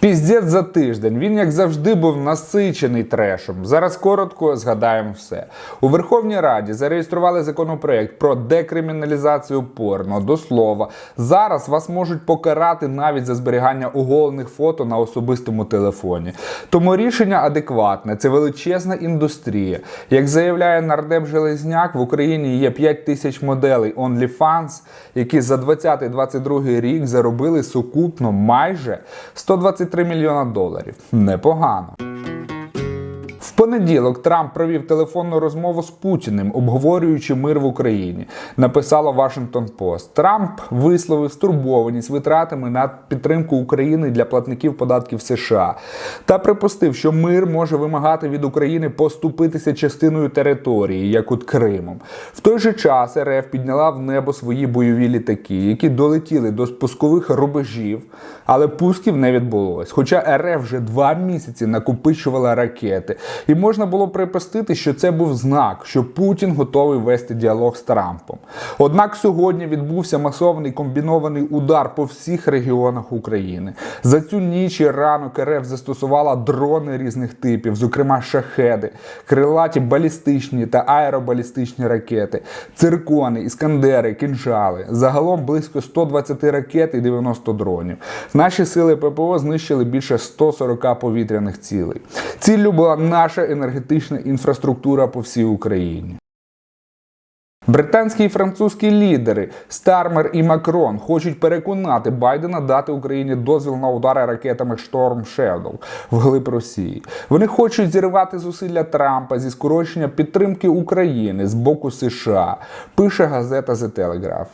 Піздець за тиждень. Він, як завжди, був насичений трешем. Зараз коротко згадаємо все. У Верховній Раді зареєстрували законопроект про декриміналізацію порно. До слова, зараз вас можуть покарати навіть за зберігання оголених фото на особистому телефоні. Тому рішення адекватне. Це величезна індустрія. Як заявляє нардеп Железняк, в Україні є 5 тисяч моделей OnlyFans, які за 20-22 рік заробили сукупно майже 123 мільйона доларів. Непогано. Понеділок Трамп провів телефонну розмову з Путіним, обговорюючи мир в Україні. Написало Washington Post. Трамп висловив стурбованість витратами на підтримку України для платників податків США та припустив, що мир може вимагати від України поступитися частиною території, як от Кримом. В той же час РФ підняла в небо свої бойові літаки, які долетіли до спускових рубежів, але пусків не відбулось. Хоча РФ вже два місяці накопичувала ракети. І можна було припустити, що це був знак, що Путін готовий вести діалог з Трампом. Однак сьогодні відбувся масований комбінований удар по всіх регіонах України. За цю ніч і ранок РФ застосувала дрони різних типів, зокрема шахеди, крилаті балістичні та аеробалістичні ракети, циркони, іскандери, кінжали. Загалом близько 120 ракет і 90 дронів. Наші сили ППО знищили більше 140 повітряних цілей. Ціллю була наша енергетична інфраструктура по всій Україні. Британські і французькі лідери Стармер і Макрон хочуть переконати Байдена дати Україні дозвіл на удари ракетами Шторм Shadow вглиб Росії. Вони хочуть зірвати зусилля Трампа зі скорочення підтримки України з боку США. Пише газета The Telegraph.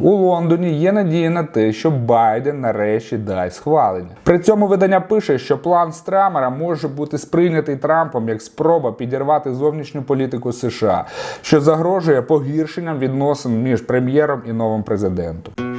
У Лондоні є надія на те, що Байден нарешті дасть схвалення. При цьому видання пише, що план Страмера може бути сприйнятий Трампом як спроба підірвати зовнішню політику США, що загрожує погіршенням відносин між прем'єром і новим президентом.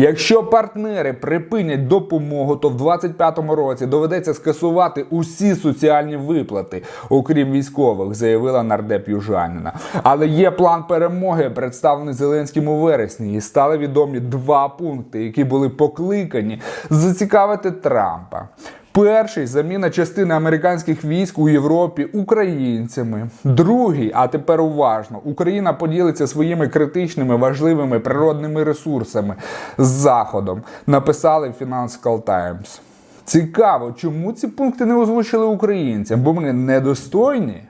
Якщо партнери припинять допомогу, то в 2025 році доведеться скасувати усі соціальні виплати, окрім військових, заявила нардеп Южаніна. Але є план перемоги, представлений Зеленським у вересні, і стали відомі два пункти, які були покликані зацікавити Трампа. Перший заміна частини американських військ у Європі українцями. Другий, а тепер уважно, Україна поділиться своїми критичними важливими природними ресурсами з Заходом. Написали Financial Times. Цікаво, чому ці пункти не озвучили українцям, бо вони недостойні.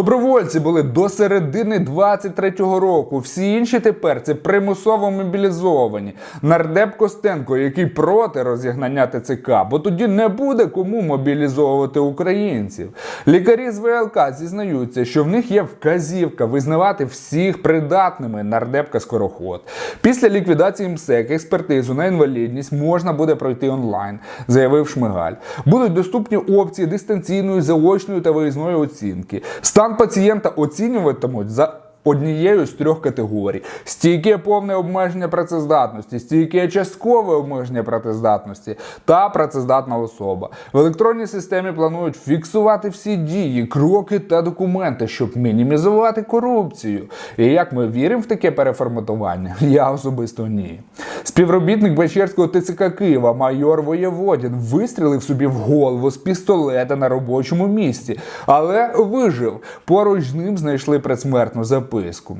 Добровольці були до середини 23-го року. Всі інші тепер це примусово мобілізовані. Нардеп Костенко, який проти розігнання ТЦК, бо тоді не буде кому мобілізовувати українців. Лікарі з ВЛК зізнаються, що в них є вказівка визнавати всіх придатними нардепка скороход. Після ліквідації МСЕК експертизу на інвалідність можна буде пройти онлайн, заявив Шмигаль. Будуть доступні опції дистанційної, заочної та виїзної оцінки. Стан пацієнта оцінюватимуть за однією з трьох категорій: стійке повне обмеження працездатності, стійке часткове обмеження працездатності та працездатна особа. В електронній системі планують фіксувати всі дії, кроки та документи, щоб мінімізувати корупцію. І як ми віримо в таке переформатування? Я особисто ні. Співробітник Бечерського ТЦК Києва, майор Воєводін, вистрілив собі в голову з пістолета на робочому місці, але вижив. Поруч з ним знайшли предсмертну записку записку.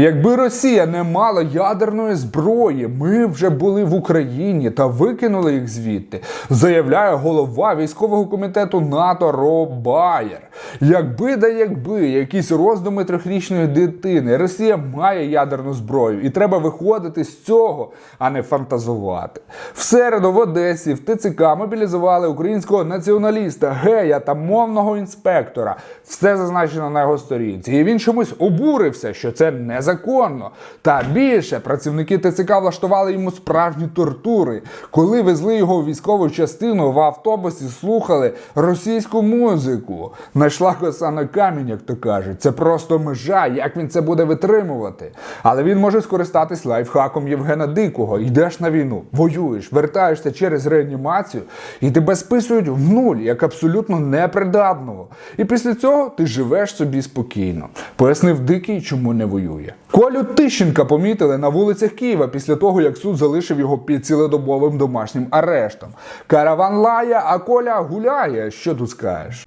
Якби Росія не мала ядерної зброї, ми вже були в Україні та викинули їх звідти, заявляє голова військового комітету НАТО Роб Байер. Якби да якби якісь роздуми трьохрічної дитини, Росія має ядерну зброю, і треба виходити з цього, а не фантазувати. В середу в Одесі в ТЦК мобілізували українського націоналіста, гея та мовного інспектора. Все зазначено на його сторінці. І він чомусь обурився, що це незаконно. Та більше працівники ТЦК влаштували йому справжні тортури. Коли везли його у військову частину, в автобусі слухали російську музику. Найшла коса на камінь, як то кажуть. Це просто межа, як він це буде витримувати. Але він може скористатись лайфхаком Євгена Дикого. Йдеш на війну, воюєш, вертаєшся через реанімацію, і тебе списують в нуль, як абсолютно непридатного. І після цього ти живеш собі спокійно. Пояснив Дикий, чому не воює. Колю Тищенка помітили на вулицях Києва після того, як суд залишив його під цілодобовим домашнім арештом. Караван лає, а Коля гуляє. Що тут скажеш?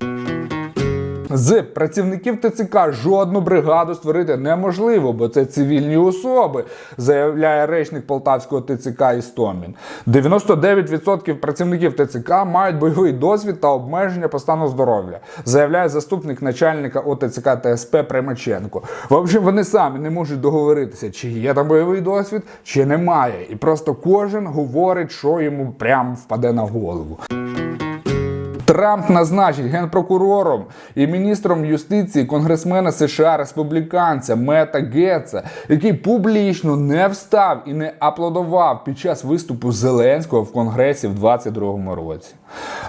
З працівників ТЦК жодну бригаду створити неможливо, бо це цивільні особи, заявляє речник полтавського ТЦК Істомін. 99% працівників ТЦК мають бойовий досвід та обмеження по стану здоров'я, заявляє заступник начальника ОТЦК ТСП Примаченко. В общем, вони самі не можуть договоритися, чи є там бойовий досвід, чи немає. І просто кожен говорить, що йому прямо впаде на голову. Трамп назначить генпрокурором і міністром юстиції конгресмена США республіканця Мета Гетца, який публічно не встав і не аплодував під час виступу Зеленського в Конгресі в 2022 році.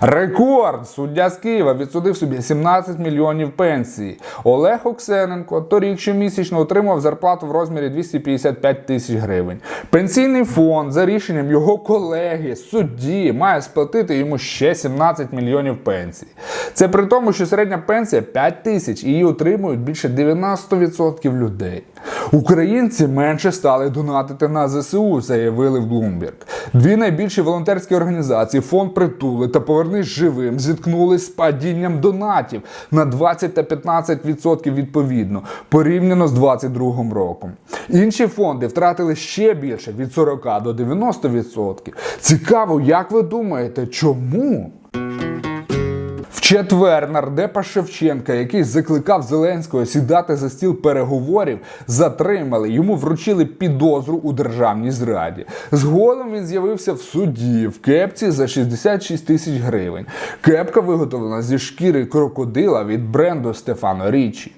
Рекорд! Суддя з Києва відсудив собі 17 мільйонів пенсії. Олег Оксененко торік щомісячно отримав зарплату в розмірі 255 тисяч гривень. Пенсійний фонд за рішенням його колеги, судді, має сплатити йому ще 17 мільйонів пенсій. Це при тому, що середня пенсія 5 тисяч і її отримують більше 90% людей. Українці менше стали донатити на ЗСУ, заявили в Bloomberg. Дві найбільші волонтерські організації фонд притули та повернись живим зіткнулись з падінням донатів на 20 та 15% відповідно, порівняно з 2022 роком. Інші фонди втратили ще більше від 40 до 90%. Цікаво, як ви думаєте, чому? Четвер нардепа Шевченка, який закликав Зеленського сідати за стіл переговорів, затримали. Йому вручили підозру у державній зраді. Згодом він з'явився в суді в кепці за 66 тисяч гривень. Кепка виготовлена зі шкіри крокодила від бренду Стефано Річі.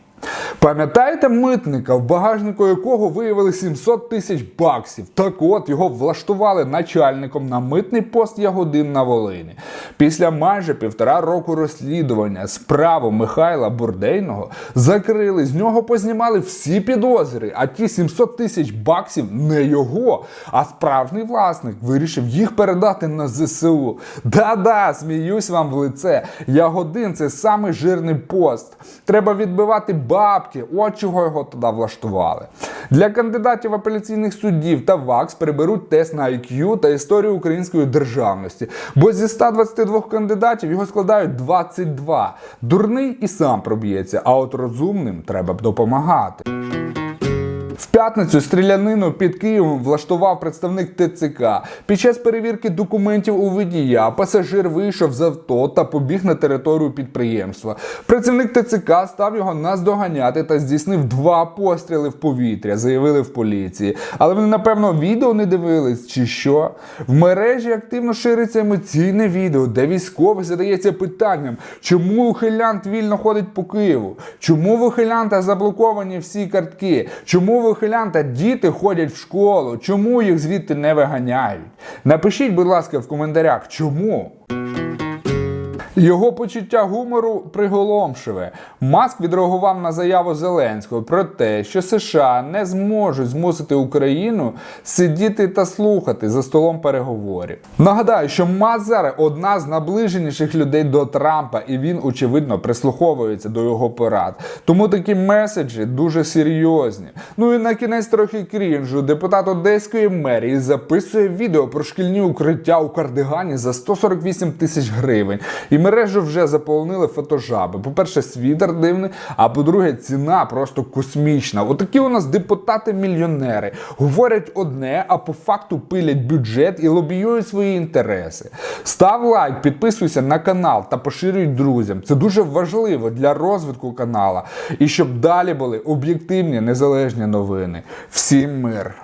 Пам'ятаєте митника, в багажнику якого виявили 700 тисяч баксів? Так от його влаштували начальником на митний пост Ягодин на Волині. Після майже півтора року розслідування справу Михайла Бурдейного закрили. З нього познімали всі підозри. А ті 700 тисяч баксів не його, а справжній власник вирішив їх передати на ЗСУ. Да-да, сміюсь вам в лице. Ягодин це самий жирний пост. Треба відбивати бабки. От чого його туди влаштували. Для кандидатів апеляційних суддів та ВАКС приберуть тест на IQ та історію української державності. Бо зі 122 кандидатів його складають 22. Дурний і сам проб'ється, а от розумним треба б допомагати. П'ятницю стрілянину під Києвом влаштував представник ТЦК. Під час перевірки документів у водія пасажир вийшов з авто та побіг на територію підприємства. Працівник ТЦК став його наздоганяти та здійснив два постріли в повітря, заявили в поліції. Але вони, напевно, відео не дивились чи що. В мережі активно шириться емоційне відео, де військовий задається питанням, чому ухилянт вільно ходить по Києву, чому в ухилянта заблоковані всі картки, чому в ухилянта діти ходять в школу, чому їх звідти не виганяють. Напишіть, будь ласка, в коментарях, чому. Його почуття гумору приголомшиве. Маск відреагував на заяву Зеленського про те, що США не зможуть змусити Україну сидіти та слухати за столом переговорів. Нагадаю, що Маск зараз одна з наближеніших людей до Трампа, і він очевидно прислуховується до його порад. Тому такі меседжі дуже серйозні. Ну і на кінець трохи крінжу. Депутат Одеської мерії записує відео про шкільні укриття у кардигані за 148 тисяч гривень. І мережу вже заповнили фотожаби. По-перше, світер дивний, а по-друге, ціна просто космічна. Отакі у нас депутати-мільйонери говорять одне, а по факту пилять бюджет і лобіюють свої інтереси. Став лайк, підписуйся на канал та поширюй друзям. Це дуже важливо для розвитку канала і щоб далі були об'єктивні незалежні новини. Всім мир!